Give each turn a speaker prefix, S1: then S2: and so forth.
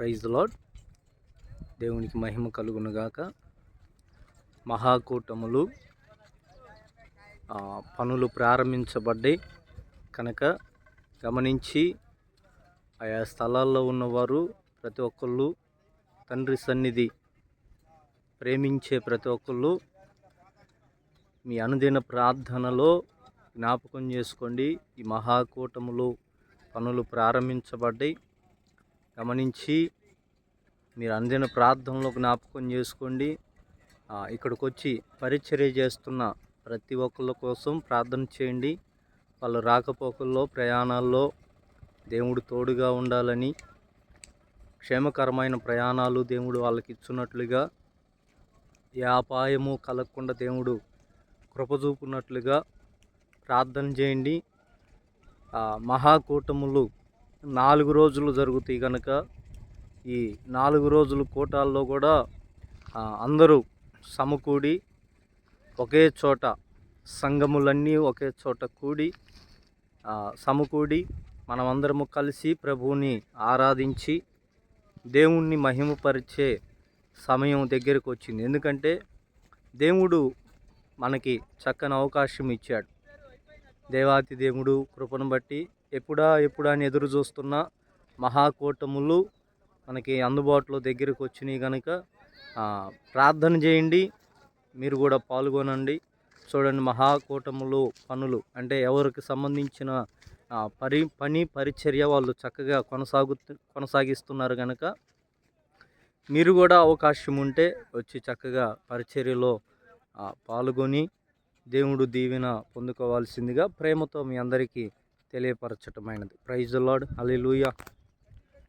S1: Praise lord దేవునికి మహిమ కలుగునుగాక. మహాకూటములు పనులు ప్రారంభించబడ్డాయి. కనుక గమనించి ఆయా స్థలాల్లో ఉన్నవారు ప్రతి ఒక్కళ్ళు తండ్రి సన్నిధి ప్రేమించే ప్రతి ఒక్కళ్ళు మీ అనుదిన ప్రార్థనలో జ్ఞాపకం చేసుకోండి. ఈ మహాకూటములు పనులు ప్రారంభించబడ్డాయి. గమనించి మీరు అందిన ప్రార్థనలో జ్ఞాపకం చేసుకోండి. ఇక్కడికి వచ్చి పరిచర్య చేస్తున్న ప్రతి ఒక్కళ్ళ కోసం ప్రార్థన చేయండి. వాళ్ళ రాకపోకల్లో ప్రయాణాల్లో దేవుడు తోడుగా ఉండాలని క్షేమకరమైన ప్రయాణాలు దేవుడు వాళ్ళకి ఇచ్చున్నట్లుగా ఏ అపాయము కలగకుండా దేవుడు కృపచూపున్నట్లుగా ప్రార్థన చేయండి. మహాకూటములు నాలుగు రోజులు జరుగుతాయి కనుక ఈ నాలుగు రోజుల కూటాల్లో కూడా అందరూ సమకూడి ఒకే చోట సంఘములన్నీ ఒకే చోట కూడి సమకూడి మనమందరము కలిసి ప్రభువుని ఆరాధించి దేవుణ్ణి మహిమపరిచే సమయం దగ్గరకు వచ్చింది. ఎందుకంటే దేవుడు మనకి చక్కని అవకాశం ఇచ్చాడు. దేవాతి దేవుడు కృపను బట్టి ఎప్పుడా ఎప్పుడా అని ఎదురు చూస్తున్న మహాకూటములు మనకి అందుబాటులో దగ్గరకు వచ్చినాయి కనుక ప్రార్థన చేయండి. మీరు కూడా పాల్గొనండి. చూడండి మహాకూటములు పనులు అంటే ఎవరికి సంబంధించిన పరి పని పరిచర్య వాళ్ళు చక్కగా కొనసాగు కొనసాగిస్తున్నారు కనుక మీరు కూడా అవకాశం ఉంటే వచ్చి చక్కగా పరిచర్యలో పాల్గొని దేవుడు దీవెన పొందుకోవాల్సిందిగా ప్రేమతో మీ అందరికీ తెలియపరచటమైనది. ప్రైజ్ లాడ్ హల్లెలూయా.